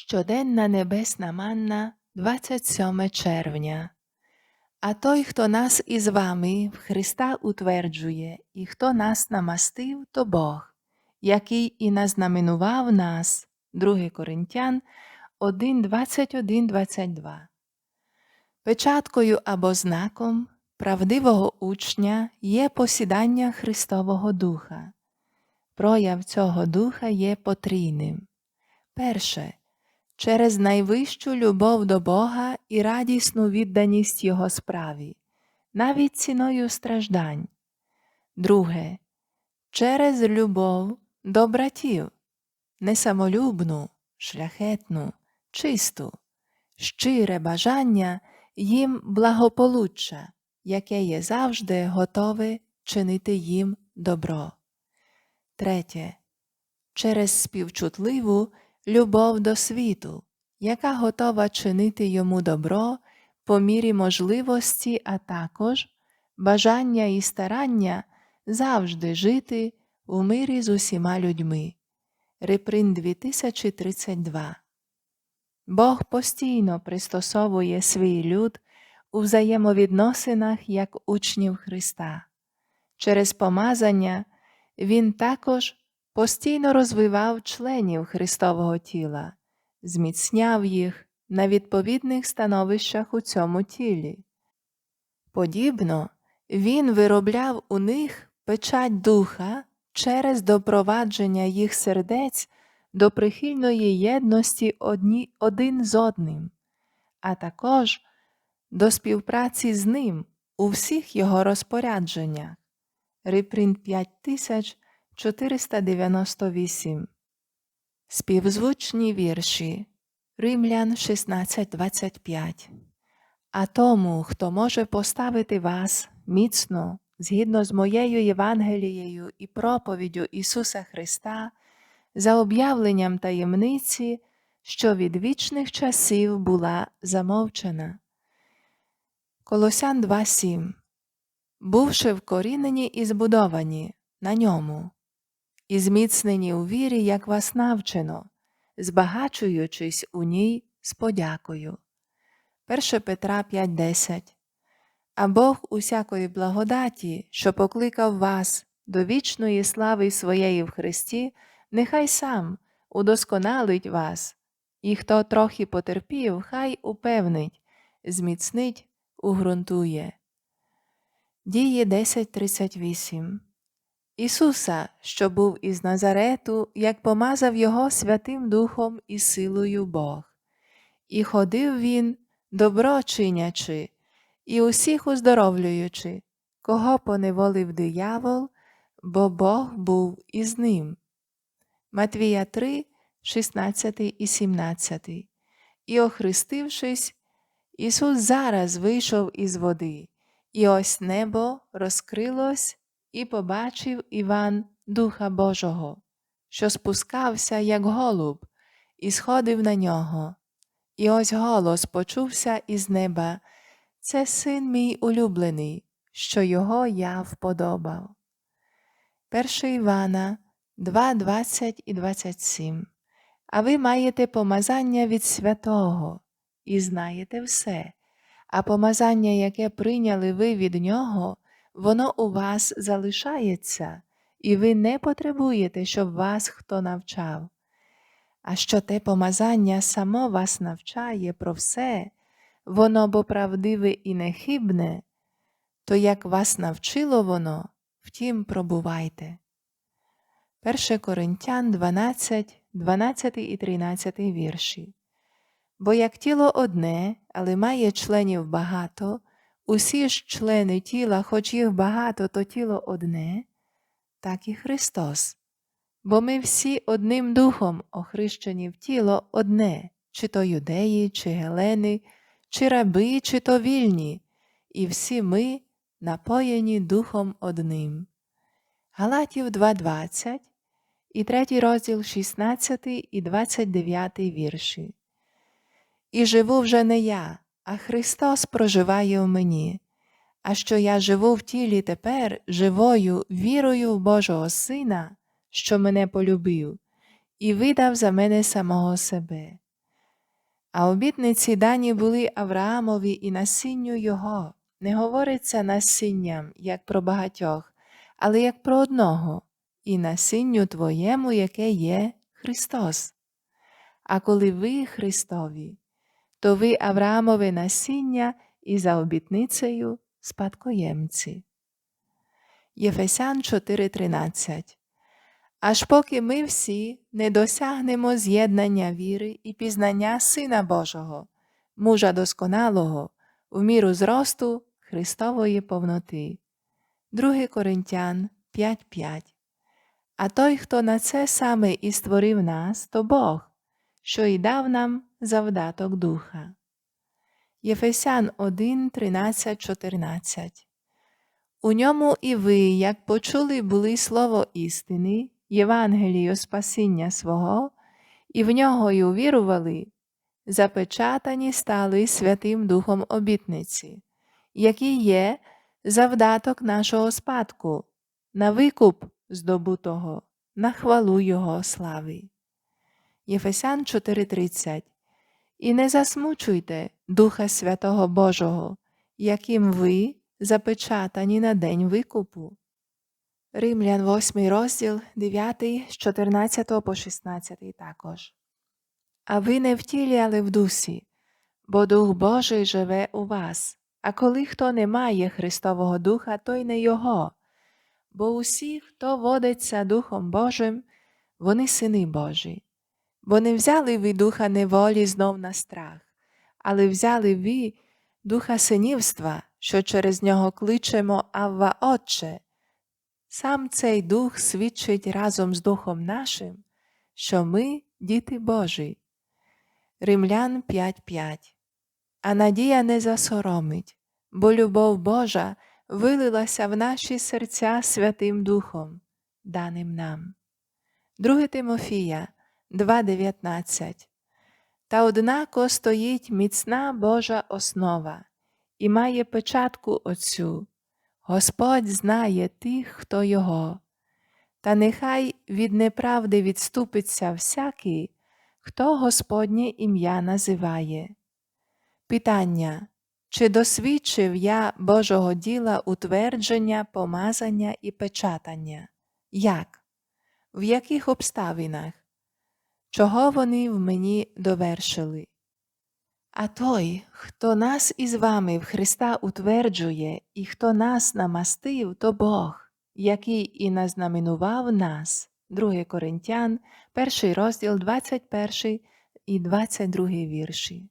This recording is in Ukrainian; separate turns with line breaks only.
Щоденна небесна манна 27 червня. А той, хто нас із вами в Христа утверджує, і хто нас намастив, то Бог, який і назнаменував нас, 2 Коринтян 1, 21, 22. Печаткою або знаком правдивого учня є посідання Христового Духа. Прояв цього духа є потрійним. Перше через найвищу любов до Бога і радісну відданість Його справі, навіть ціною страждань. Друге через любов до братів, несамолюбну, шляхетну, чисту, щире бажання їм благополуччя, яке є завжди готове чинити їм добро. Третє. Через співчутливу любов до світу, яка готова чинити йому добро по мірі можливості, а також бажання і старання завжди жити у мирі з усіма людьми. Реприн 2032 Бог постійно пристосовує свій люд у взаємовідносинах як учнів Христа. Через помазання Він також постійно розвивав членів Христового тіла, зміцняв їх на відповідних становищах у цьому тілі. Подібно він виробляв у них печать духа через допровадження їх сердець до прихильної єдності одні, один з одним, а також до співпраці з ним у всіх його розпорядженнях. Репринт 5498 Співзвучні вірші. Римлян 16.25 А тому, хто може поставити вас міцно згідно з моєю Євангелією і проповіддю Ісуса Христа, за об'явленням таємниці, що від вічних часів була замовчена. Колосян 2.7 Бувши вкорінені і збудовані на ньому, і зміцнені у вірі, як вас навчено, збагачуючись у ній з подякою. 1 Петра 5.10 А Бог усякої благодаті, що покликав вас до вічної слави своєї в Христі, нехай сам удосконалить вас, і хто трохи потерпів, хай упевнить, зміцнить, угрунтує. Дії 10.38 Ісуса, що був із Назарету, як помазав Його Святим Духом і силою Бог, і ходив Він, добро чинячи, і усіх уздоровлюючи, кого поневолив диявол, бо Бог був із ним. Матвія 3, 16 і 17 І, охрестившись, Ісус зараз вийшов із води, і ось небо розкрилось, і побачив Іван Духа Божого, що спускався, як голуб, і сходив на нього. І ось голос почувся із неба Це син мій улюблений, що його я вподобав. 1 Івана 2, 20 і 27 А ви маєте помазання від святого і знаєте все, а помазання, яке прийняли ви від нього, воно у вас залишається, і ви не потребуєте, щоб вас хто навчав. А що те помазання само вас навчає про все, воно бо правдиве і нехибне, то як вас навчило воно, втім пробувайте. 1 Коринтян 12, 12 і 13 вірші. Бо як тіло одне, але має членів багато, усі ж члени тіла, хоч їх багато, то тіло одне, так і Христос. Бо ми всі одним духом охрещені в тіло одне, чи то юдеї, чи гелени, чи раби, чи то вільні, і всі ми напоєні Духом одним. Галатів 2.20 і 3 розділ 16 і 29 вірші. І живу вже не я, а Христос проживає в мені, а що я живу в тілі тепер живою вірою в Божого Сина, що мене полюбив, і видав за мене самого себе. А обітниці дані були Авраамові і насінню його. Не говориться насінням, як про багатьох, але як про одного, і насінню твоєму, яке є Христос. А коли ви Христові, то ви Авраамове насіння і за обітницею спадкоємці. Єфесян 4:13 Аж поки ми всі не досягнемо з'єднання віри і пізнання Сина Божого, мужа досконалого, в міру зросту Христової повноти. 2 Коринтян 5:5 А той, хто на це саме і створив нас, то Бог, що й дав нам завдаток Духа. Єфесян 1, 13, 14 У ньому і ви, як почули були слово істини, Євангелію спасіння свого, і в нього й увірували, запечатані стали Святим Духом обітниці, який є завдаток нашого спадку, на викуп здобутого, на хвалу Його слави. Єфесян 4:30 І не засмучуйте Духа Святого Божого, яким ви запечатані на день викупу. Римлян 8 розділ 9 з 14 по 16 також. А ви не в тілі, але в дусі, бо Дух Божий живе у вас, а коли хто не має Христового Духа, то й не Його. Бо усі, хто водиться Духом Божим, вони сини Божі. Бо не взяли ви духа неволі знов на страх, але взяли ви духа синівства, що через нього кличемо Авва Отче. Сам цей дух свідчить разом з Духом нашим, що ми діти Божі. Римлян 5.5 А надія не засоромить, бо любов Божа вилилася в наші серця Святим Духом, даним нам. 2 Тимофія 2.19 Та однако стоїть міцна Божа основа і має печатку оцю. Господь знає тих, хто його, та нехай від неправди відступиться всякий, хто Господнє ім'я називає. Питання чи досвідчив я Божого діла утвердження, помазання і печатання? Як? В яких обставинах? Чого вони в мені довершили? А той, хто нас із вами в Христа утверджує і хто нас намастив, то Бог, який і назнаменував нас. 2 Коринтян, 1 розділ 21 і 22 вірші.